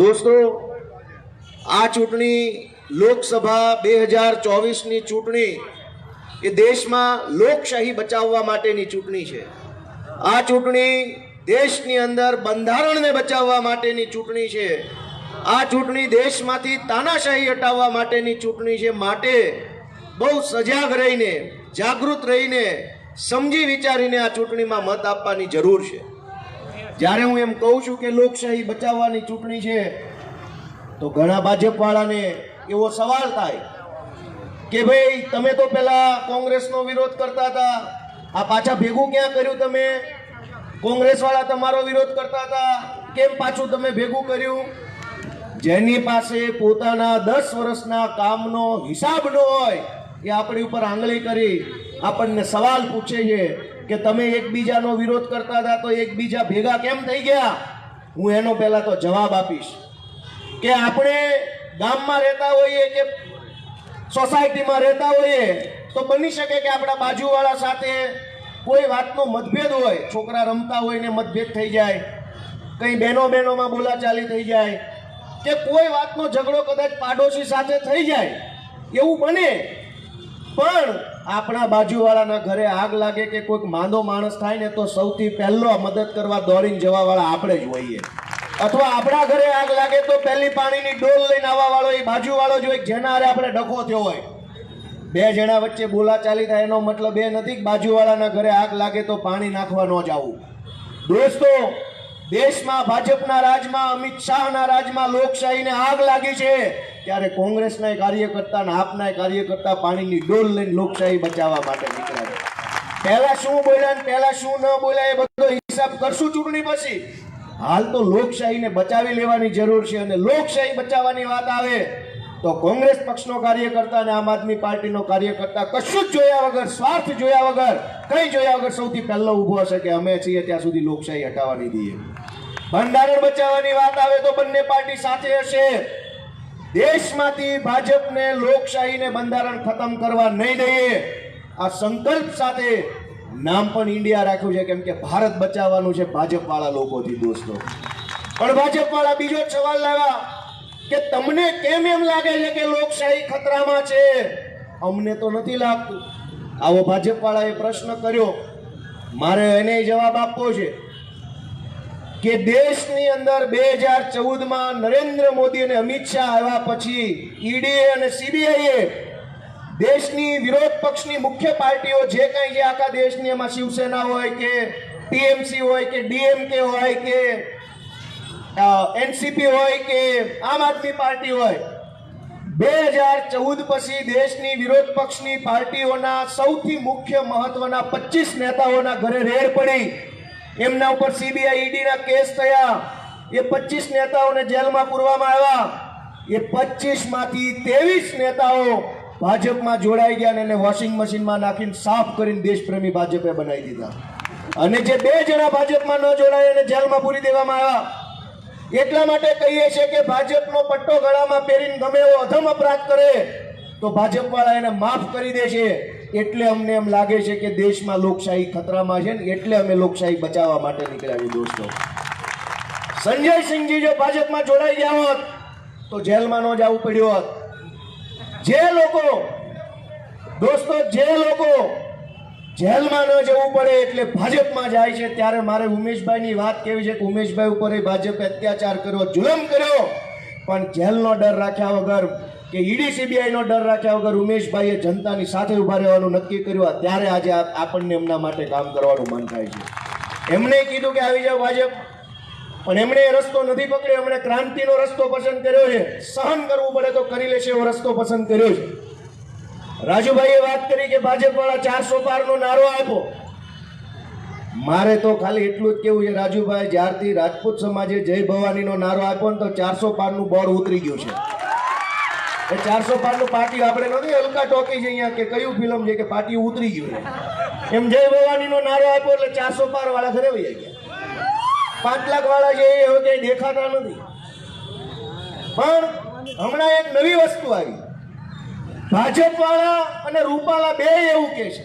દોસ્તો, આ ચૂંટણી લોકસભા બે હજાર ચોવીસની ચૂંટણી એ દેશમાં લોકશાહી બચાવવા માટેની ચૂંટણી છે. આ ચૂંટણી દેશની અંદર બંધારણને બચાવવા માટેની ચૂંટણી છે. આ ચૂંટણી દેશમાંથી તાનાશાહી હટાવવા માટેની ચૂંટણી છે. માટે બહુ સજાગ રહીને, જાગૃત રહીને, સમજી વિચારીને આ ચૂંટણીમાં મત આપવાની જરૂર છે. જ્યારે હું એમ કહું છું કે લોકશાહી બચાવવાની ચૂંટણી છે, તો ઘણા ભાજપવાળાને એવો સવાલ થાય કે ભાઈ, તમે તો પેલા કોંગ્રેસનો વિરોધ કરતા હતા, આ પાછા ભેગું ક્યાં કર્યું તમે? કોંગ્રેસવાળા તમારો વિરોધ કરતા હતા, કેમ પાછું તમે ભેગું કર્યું? જેની પાસે પોતાના દસ વર્ષના કામનો હિસાબ ન હોય, એ આપણી ઉપર આંગળી કરી આપણને સવાલ પૂછે છે. કે તમે એકબીજાનો વિરોધ કરતા હતા તો એકબીજા ભેગા કેમ થઈ ગયા? હું એનો પહેલા તો જવાબ આપીશ કે આપણે ગામમાં રહેતા હોઈએ કે સોસાયટીમાં રહેતા હોઈએ તો બની શકે કે આપણા બાજુવાળા સાથે કોઈ વાતનો મતભેદ હોય, છોકરા રમતા હોય ને મતભેદ થઈ જાય, કંઈ બહેનો બહેનોમાં બોલાચાલી થઈ જાય, કે કોઈ વાતનો ઝઘડો કદાચ પાડોશી સાથે થઈ જાય, એવું બને. પણ આપણા બાજુવાળાના ઘરે આગ લાગે કે કોઈક માંદો માણસ થાય ને તો સૌથી પહેલો મદદ કરવા દોડીને જવાવાળા આપણે જ હોઈએ. અથવા આપણા ઘરે આગ લાગે તો પહેલી પાણીની ડોલ લઈને આવવા વાળો એ બાજુવાળો જ હોય, જેના હારે આપણે ડખો થયો હોય. બે જણા વચ્ચે બોલાચાલી થાય એનો મતલબ એ નથી કે બાજુવાળાના ઘરે આગ લાગે તો પાણી નાખવા ન જવું. દોસ્તો દેશમાં, ભાજપના રાજમાં, અમિત શાહના રાજમાં લોકશાહીને આગ લાગી છે, ત્યારે કોંગ્રેસના કાર્યકર્તા અને આપના કાર્યકર્તા પાણીની ડોલ લઈને લોકશાહી બચાવવા માટે નીકળ્યા પહેલા શું બોલ્યા ને પહેલા શું ન બોલ્યા એ બધો હિસાબ કરશું ચૂંટણી પછી. હાલ તો લોકશાહીને બચાવી લેવાની જરૂર છે અને લોકશાહી બચાવવાની વાત આવે તો કોંગ્રેસ પક્ષનો કાર્યકર્તા અને આમ આદમી પાર્ટીનો કાર્યકર્તા કશું જ જોયા વગર, સ્વાર્થ જોયા વગર, કઈ જોયા વગર સૌથી પહેલો ઊભો હશે કે અમે છીએ ત્યાં સુધી લોકશાહી હટાવવાની દઈએ. બંધારણ બચાવવાની વાત આવે તો બંને પાર્ટી સાથે હશે. દેશમાંથી ભાજપને લોકશાહીને બંધારણ ખતમ કરવા નહીં દઈએ. આ સંકલ્પ સાથે નામ પણ ઇન્ડિયા રાખ્યું છે, કેમ કે ભારત બચાવવાનું છે ભાજપવાળા લોકોથી, દોસ્તો. પણ ભાજપવાળા બીજો સવાલ લાવ્યા કે તમને કેમ એમ લાગે છે કે લોકશાહી ખતરામાં છે? અમને તો નથી લાગતું. આવો ભાજપવાળાએ પ્રશ્ન કર્યો. મારે એને જવાબ આપવો છે. કે દેશની અંદર બે હજાર ચૌદમાં નરેન્દ્ર મોદી અને અમિત શાહ આવ્યા પછી ઈડી અને સીબીઆઈએ દેશની વિરોધ પક્ષની મુખ્ય પાર્ટીઓ જે કંઈ છે આખા દેશની એમાં શિવસેના હોય કે ટીએમસી હોય કે ડીએમકે હોય કે એનસીપી હોય કે આમ આદમી પાર્ટી હોય, બે હજાર ચૌદ પછી દેશની વિરોધ પક્ષની પાર્ટીઓના સૌથી મુખ્ય મહત્વના પચીસ નેતાઓના ઘરે રેડ પડી. એમના ઉપર સીબીઆઈ ઈડીના કેસ થયા. એ પચીસ નેતાઓને જેલમાં પૂરવામાં આવ્યા. એ પચીસમાંથી ત્રેવીસ નેતાઓ ભાજપમાં જોડાઈ ગયા અને એને વોશિંગ મશીનમાં નાખીને સાફ કરીને દેશપ્રેમી ભાજપે બનાવી દીધા. અને જે બે જણા ભાજપમાં ન જોડાય એને જેલમાં પૂરી દેવામાં આવ્યા. એટલા માટે કહીએ છીએ કે ભાજપનો પટ્ટો ગળામાં પહેરીને ગમે એવો અધમ અપરાધ કરે. તો ભાજપવાળા એને માફ કરી દે છે. એટલે અમને એમ લાગે છે કે દેશમાં લોકશાહી ખતરામાં છે ને એટલે અમે લોકશાહી બચાવવા માટે નીકળ્યા છીએ દોસ્તો. સંજય સિંહજી જો ભાજપમાં જોડાઈ ગયા હોત, તો જેલમાં ન જવું પડ્યું હોત. જે લોકો, દોસ્તો, જે લોકો જેલમાં ન જવું પડે એટલે ભાજપમાં જાય છે, ત્યારે મારે ઉમેશભાઈની વાત કેવી છે કે ઉમેશભાઈ ઉપર ભાજપે અત્યાચાર કર્યો, જુલમ કર્યો. પણ જેલનો ડર રાખ્યા વગર કે ઈડી સીબીઆઈનો ડર રાખ્યા વગર ઉમેશભાઈએ જનતાની સાથે ઊભા રહેવાનું નક્કી કર્યું. ત્યારે આજે આપણને એમના માટે કામ કરવાનું મન થાય છે. એમણે કીધું કે આવી જાઓ ભાજપ. પણ એમણે એ રસ્તો નથી પકડ્યો. એમણે ક્રાંતિનો રસ્તો પસંદ કર્યો છે. સહન કરવું પડે તો કરી લેશે એવો રસ્તો પસંદ કર્યો છે. રાજુભાઈએ વાત કરી કે ભાજપ વાળા ચારસો પારનો નારો આપ્યો. મારે તો ખાલી એટલું જ કેવું છે, રાજુભાઈ, જ્યારથી રાજપૂત સમાજે જય ભવાનીનો નારો આપ્યો ને તો ચારસો પારનું બોર્ડ ઉતરી ગયું છે. એ ચારસો પારનું પાટી આપણે નથી હલકા ટોકી છે અહીંયા કે કયું ફિલ્મ છે કે પાટી ઉતરી ગયું એમ જય ભવાનીનો નારો આપ્યો એટલે ચારસો પાર વાળા ઘરે વહી ગયા. પાંચ લાખ વાળા છે એ હવે ક્યાંય દેખાતા નથી. પણ હમણાં એક નવી વસ્તુ આવી. ભાજપ વાળા અને રૂપાલા બે એવું કે છે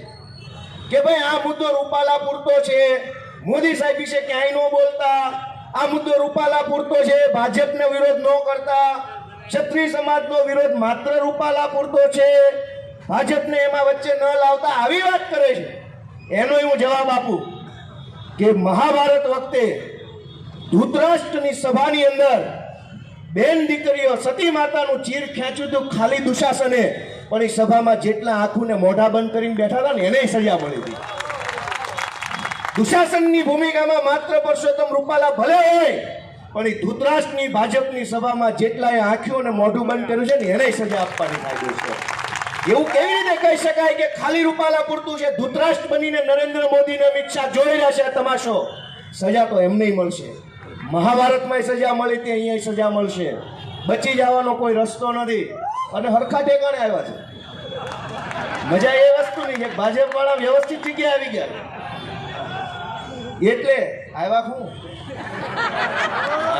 કે ભાઈ, આ મુદ્દો રૂપાલા પૂરતો છે, મોદી સાહેબ વિશે ક્યાંય ન બોલતા. આ મુદ્દો રૂપાલા પૂરતો છે, ભાજપને વિરોધ ન કરતા. ક્ષત્રિય સમાજનો વિરોધ માત્ર રૂપાલા પૂરતો છે. ભાજપને એમાં વચ્ચે ન લાવતા આવી વાત કરે છે. એનો હું જવાબ આપું કે મહાભારત વખતે ધૃતરાષ્ટ્રની સભાની અંદર બેન દીકરીઓ સતી માતાનું ચીર ખેંચ્યું હતું ખાલી દુશાસને, પણ એ સભામાં જેટલા આંખું મોઢા બંધ કરીને બેઠા હતા ને એને સજા મળી હતી. દુશાસનની ભૂમિકામાં માત્ર પરસોત્તમ રૂપાલા ભલે હોય પણ એ ધૂતરાષ્ટ્રની ભાજપની સભામાં જેટલાએ આંખ્યો અને મોઢું બંધ કર્યું છે ને, એને સજા આપવાની કાયદો છે. એવું કેવી રીતે કહી શકાય કે ખાલી રૂપાલા પૂરતું છે? ધૂતરાષ્ટ્ર બનીને નરેન્દ્ર મોદી ને અમિત શાહ જોઈ રહ્યા છે તમાશો. સજા તો એમને મળશે. મહાભારતમાં સજા મળી હતી, અહીંયા સજા મળશે. બચી જવાનો કોઈ રસ્તો નથી. અને હરખા ઠેકાણે આવ્યા છે. મજા એ વસ્તુની છે ભાજપ વાળા વ્યવસ્થિત જગ્યાએ આવી ગયા એટલે આવ્યા હું.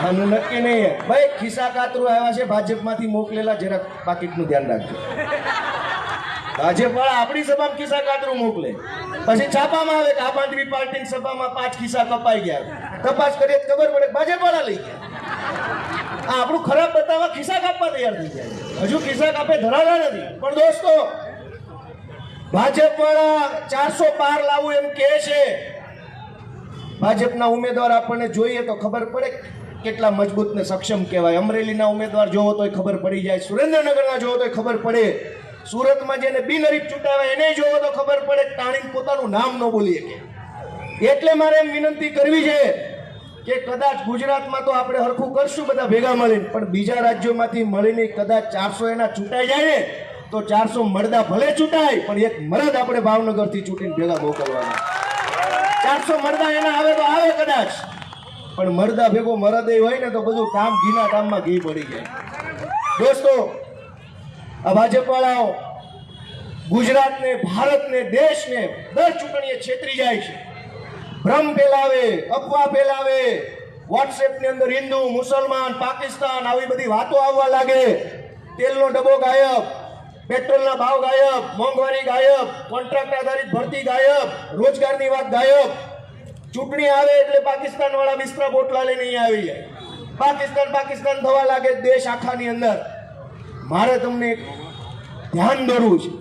આનું નક્કી નહીં ભાઈ, ખિસ્સા કાતરું આવ્યા છે, ભાજપમાંથી મોકલેલા જરાક પાકીટનું ધ્યાન રાખજો. ભાજપ આપણી સભામાં ખિસ્સા કાતરું મોકલે. પછી છાપામાં આવે કે આમ પાર્ટીની સભામાં પાંચ ખિસ્સા કપાઈ ગયા. તપાસ કરીએ ખબર પડે ભાજપ વાળા લઈ ગયા. આ આપણું ખરાબ બતાવવા ખિસ્સા કાપવા તૈયાર થઈ જાય હજુ ખિસ્સા કાપે ધરાવ્યા નથી. પણ દોસ્તો ભાજપ વાળા ચારસો પાર લાવવું એમ કહે છે. ભાજપના ઉમેદવાર આપણને જોઈએ તો ખબર પડે કેટલા મજબૂત ને સક્ષમ કહેવાય. અમરેલીના ઉમેદવાર જોવો તોય ખબર પડી જાય. સુરેન્દ્રનગરના જોવો તોય ખબર પડે. સુરતમાં જેને બિનહરીફ ચૂંટાવે એને જોવો તો ખબર પડે કે તાણીને પોતાનું નામ ન બોલી શકે એટલે મારે એમ વિનંતી કરવી છે કે કદાચ ગુજરાતમાં તો આપણે હરખું કરશું બધા ભેગા મળીને, પણ બીજા રાજ્યોમાંથી મળીને કદાચ ચારસો એના ચૂંટાઈ જાય ને, તો ચારસો મળદા ભલે ચૂંટાય, પણ એક મરદ આપણે ભાવનગરથી ચૂંટીને ભેગા મોકલવાના. ચારસો મરદા એના આવે તો આવે કદાચ. પણ મરદા ભેગો મરદ હોય ને તો બધું કામ ઘીના કામમાં ઘી પડી જાય. દોસ્તો, આ ભાજપ વાળાઓ ગુજરાતને, ભારતને, દેશને દર ચૂંટણીએ છેતરી જાય છે. ભ્રમ ફેલાવે, અફવા ફેલાવે. વોટ્સએપની અંદર હિન્દુ, મુસલમાન, પાકિસ્તાન આવી બધી વાતો આવવા લાગે. તેલનો ડબ્બો ગાયબ. પેટ્રોલના ભાવ ગાયબ, મોંઘવારી ગાયબ કોન્ટ્રાક્ટ આધારિત ભરતી ગાયબ, રોજગારની વાત ગાયબ. ચૂંટણી આવે એટલે પાકિસ્તાન વાળા બિસ્તરા બોટલા લઈને અહીંયા આવી જાય. પાકિસ્તાન પાકિસ્તાન થવા લાગે દેશ આખાની અંદર. મારે તમને ધ્યાન દોરવું છે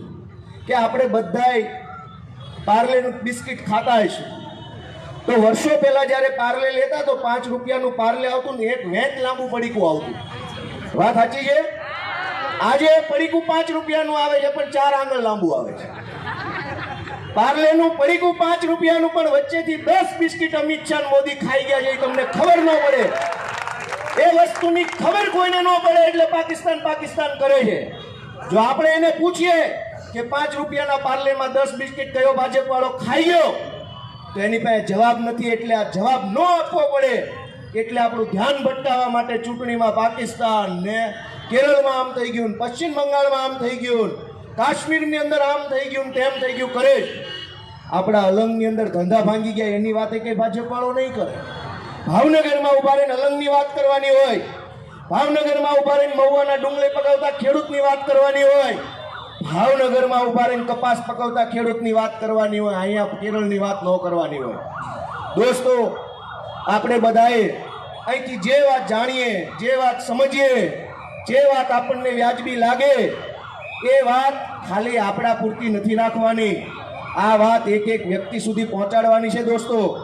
કે આપણે બધાય પાર્લેનું બિસ્કિટ ખાતા હશું તો વર્ષો પહેલા જ્યારે પાર્લે લેતા તો પાંચ રૂપિયાનું પાર્લે આવતું ને એક વેચ લાંબુ પડીકું આવતું. વાત સાચી છે? આજે પડીકું પાંચ રૂપિયાનું આવે છે, પણ ચાર આંગળ લાંબુ આવે છે. પાર્લેનું પડીકું પાંચ રૂપિયાનું પણ વચ્ચેથી દસ બિસ્કિટ અમિત શાહ મોદી ખાઈ ગયા છે, એ તમને ખબર ન પડે. એ વસ્તુની ખબર કોઈને ન પડે એટલે પાકિસ્તાન પાકિસ્તાન કરે છે. જો આપણે એને પૂછીએ કે પાંચ રૂપિયાના પાર્લેમાં દસ બિસ્કિટ કયો ભાજપ વાળો ખાઈ ગયો, તો એની પાસે જવાબ નથી, એટલે આ જવાબ ન આપવો પડે. એટલે આપણું ધ્યાન ભટકાવવા માટે ચૂંટણીમાં પાકિસ્તાન ને કેરળમાં આમ થઈ ગયું, પશ્ચિમ બંગાળમાં આમ થઈ ગયું, કાશ્મીરની અંદર આમ થઈ ગયું, તેમ થઈ ગયું, કરે આપણા અલંગની અંદર ધંધા ભાંગી ગયા, એની વાતે કઈ ભાજપ વાળો નહીં કરે. ભાવનગરમાં ઊભા રહીને અલંગની વાત કરવાની હોય. ભાવનગરમાં ઊભા રહીને મહુવાના ડુંગળી પકાવતા ખેડૂતની વાત કરવાની હોય. ભાવનગરમાં ઊભા રહીને કપાસ પકવતા ખેડૂતની વાત કરવાની હોય. અહીંયા કેરળની વાત ન કરવાની હોય. દોસ્તો, આપણે બધાએ અહીંથી જે વાત જાણીએ, જે વાત સમજીએ જે વાત આપણને વ્યાજબી લાગે, એ વાત ખાલી આપણા પૂરતી નથી રાખવાની આ વાત એક એક વ્યક્તિ સુધી પહોંચાડવાની છે દોસ્તો.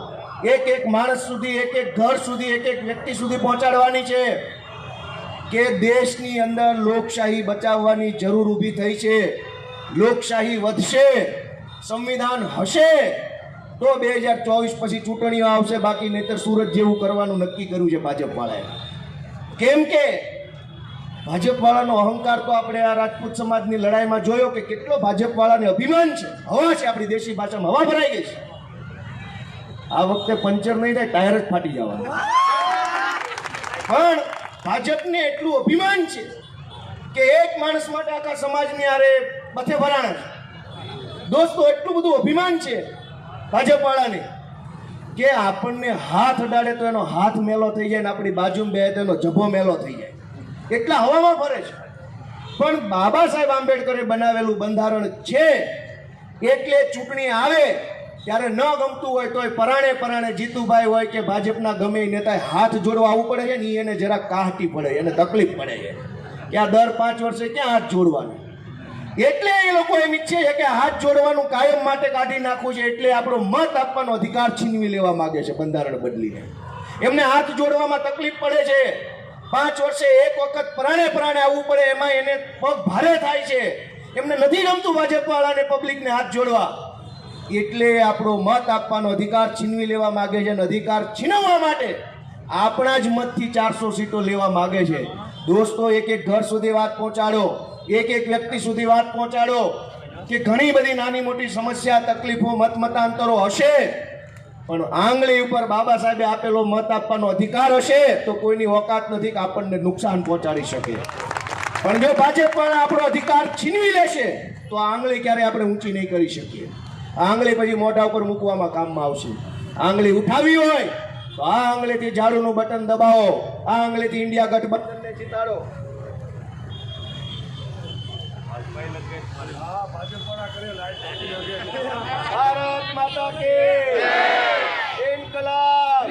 એક એક માણસ સુધી, એક એક ઘર સુધી, એક એક વ્યક્તિ સુધી પહોંચાડવાની છે. કે દેશની અંદર લોકશાહી બચાવવાની જરૂર ઊભી થઈ છે. લોકશાહી વધશે, સંવિધાન હશે, તો બે હજાર ચોવીસ પછી ચૂંટણીઓ આવશે. બાકી નહીતર સુરત જેવું કરવાનું નક્કી કર્યું છે ભાજપ વાળાએ કેમ કે ભાજપ વાળાનો અહંકાર તો આપણે આ રાજપૂત સમાજની લડાઈમાં જોયો કે કેટલો ભાજપવાળાને અભિમાન છે. હવા છે આપણી દેશી ભાષામાં. હવા ભરાઈ ગઈ છે. આ વખતે પંચર નહીં થાય, ટાયર જ ફાટી જવાના. પણ ભાજપને એટલું અભિમાન છે કે એક માણસ માટે આખા સમાજની આરે બથે ભરાણા છે. દોસ્તો, એટલું બધું અભિમાન છે ભાજપવાળાને કે આપણને હાથ અડાડે તો એનો હાથ મેલો થઈ જાય ને આપણી બાજુમાં બે તો એનો જભો મેલો થઈ જાય. એટલા હવામાં ફરે છે. પણ બાબા સાહેબ આંબેડકરે બનાવેલું બંધારણ છે, એટલે ચૂંટણી આવે, ત્યારે ન ગમતું હોય તોય પરાણે પરાણે જીતુભાઈ હોય કે ભાજપના ગમે નેતાએ હાથ જોડવા આવવું પડે છે ને એને જરા કાહટી પડે એને તકલીફ પડે છે. કે આ દર પાંચ વર્ષે ક્યાં હાથ જોડવાનું? એટલે એ લોકો એમ ઈચ્છે છે કે હાથ જોડવાનું કાયમ માટે કાઢી નાખવું છે, એટલે આપણો મત આપવાનો અધિકાર છીનવી લેવા માગે છે બંધારણ બદલીને. એમને હાથ જોડવામાં તકલીફ પડે છે. પાંચ વર્ષે એક વખત પ્રાણે પ્રાણે આવવું પડે, એમાં એને પગ ભારે થાય છે. એમને નથી ગમતું ભાજપવાળાને પબ્લિકને હાથ જોડવા. એટલે આપણો મત આપવાનો અધિકાર છીનવી લેવા માગે છે અને અધિકાર છીનવવા માટે આપણા જ મતથી ચારસો સીટો લેવા માગે છે. દોસ્તો, એક એક ઘર સુધી વાત પહોંચાડો. એક એક વ્યક્તિ સુધી વાત પહોંચાડો કે ઘણી બધી નાની મોટી સમસ્યા, તકલીફો મત મતાંતરો હશે. પણ આંગળી ઉપર બાબા સાહેબે આપેલો મત આપવાનો અધિકાર હશે તો કોઈની ઓકાત નથી કે આપણને નુકસાન પહોંચાડી શકે. પણ જો ભાજપ પણ આપણો અધિકાર છીનવી લેશે તો આ આંગળી ક્યારે આપણે ઊંચી નહીં કરી શકીએ. આંગળી પછી મોઢા ઉપર મૂકવામાં કામમાં આવશે. આંગળી ઉઠાવી હોય તો આ આંગળીથી ઝાડુનું બટન દબાવો. આ આંગળીથી ઇન્ડિયા ગઠબંધનને જીતાડો. ભારત માતા કે ઇન્કલાબ!